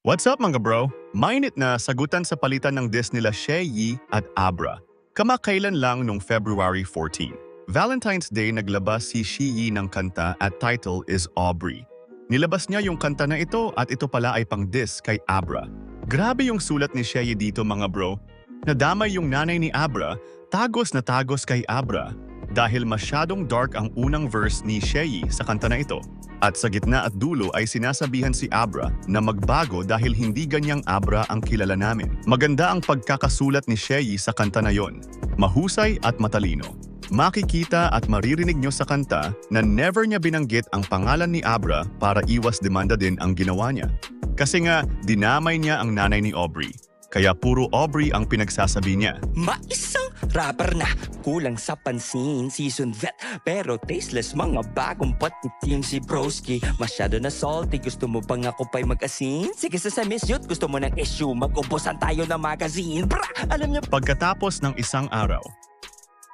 What's up mga bro? Mainit na sagutan sa palitan ng diss nila Sheyi at Abra. Kamakailan lang nung February 14. Valentine's Day naglabas si Sheyi ng kanta at title is Aubrey. Nilabas niya yung kanta na ito at ito pala ay pang diss kay Abra. Grabe yung sulat ni Sheyi dito mga bro. Nadamay yung nanay ni Abra, tagos na tagos kay Abra dahil masyadong dark ang unang verse ni Sheyi sa kanta na ito. At sa gitna at dulo ay sinasabihan si Abra na magbago dahil hindi ganyang Abra ang kilala namin. Maganda ang pagkakasulat ni Sheyi sa kanta na yon. Mahusay at matalino. Makikita at maririnig nyo sa kanta na never niya binanggit ang pangalan ni Abra para iwas demanda din ang ginawa niya. Kasi nga, dinamay niya ang nanay ni Aubrey. Kaya puro Aubrey ang pinagsasabi niya. Maisang rapper na kulang sa pansin Season vet pero tasteless Mga bagong patitim si broski Masyado na salty Gusto mo bang ako pa'y mag-asin? Sige sa sa miss Gusto mo ng issue Mag-ubusan tayo ng magazine Bra! Alam niyo Pagkatapos ng isang araw.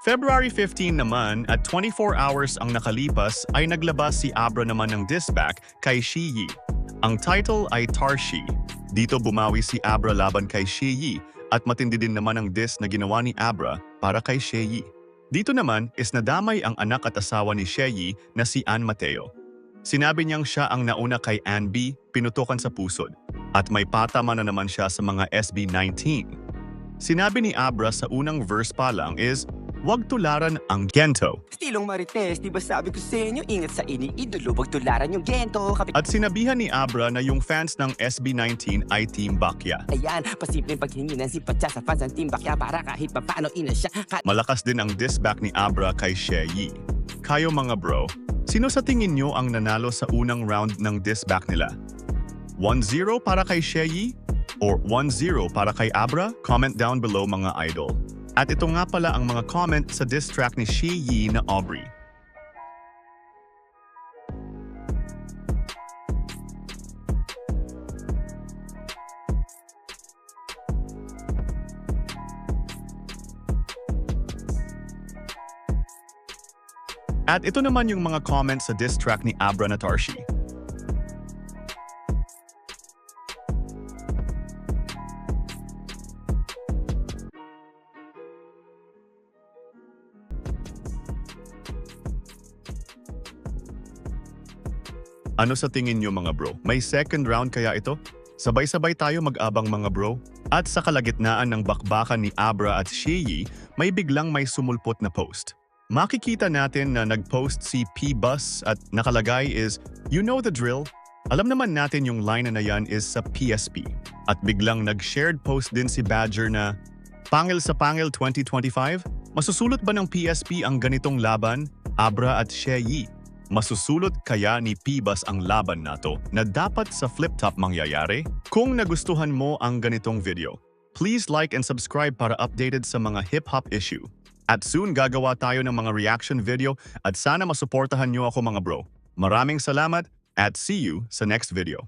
February 15 naman at 24 hours ang nakalipas ay naglabas si Abra naman ng diss back kay Shiyi. Ang title ay Tarshi. Dito bumawi si Abra laban kay Shiyi at matindi din naman ang diss na ginawa ni Abra para kay Shiyi. Dito naman is nadamay ang anak at asawa ni Shiyi na si Ann Mateo. Sinabi niyang siya ang nauna kay Ann B, pinutukan sa pusod. At may patama na naman siya sa mga SB19. Sinabi ni Abra sa unang verse pa lang is, Huwag tularan ang gento. Stilong Marites Di ba sabi ko sa inyo Ingat sa iniidolo Huwag tularan yung gento Kapit At sinabihan ni Abra na yung fans ng SB19 ay Team Bakya. Ayan, pasimpleng paghingi ng sipatsa sa fans ng Team Bakya para kahit papaano ina siya Ka- Malakas din ang diss back ni Abra kay Sheyi. Kayo mga bro, sino sa tingin nyo ang nanalo sa unang round ng diss back nila? 1-0 para kay Sheyi? Or 1-0 para kay Abra? Comment down below mga idol. At ito nga pala ang mga comment sa diss track ni Sheyi na Aubrey. At ito naman yung mga comments sa diss track ni Abra Natarshi. Ano sa tingin nyo mga bro? May second round kaya ito? Sabay-sabay tayo mag-abang mga bro. At sa kalagitnaan ng bakbakan ni Abra at Sheyi, may biglang may sumulpot na post. Makikita natin na nag-post si P-Bus at nakalagay is, You know the drill? Alam naman natin yung line na yan is sa PSP. At biglang nag-shared post din si Badger na, Pangil sa Pangil 2025? Masusulot ba ng PSP ang ganitong laban? Abra at Sheyi. Masusulot kaya ni Pibas ang laban nato na dapat sa flip-top mangyayari? Kung nagustuhan mo ang ganitong video, please like and subscribe para updated sa mga hip-hop issue. At soon gagawa tayo ng mga reaction video at sana masuportahan nyo ako mga bro. Maraming salamat at see you sa next video.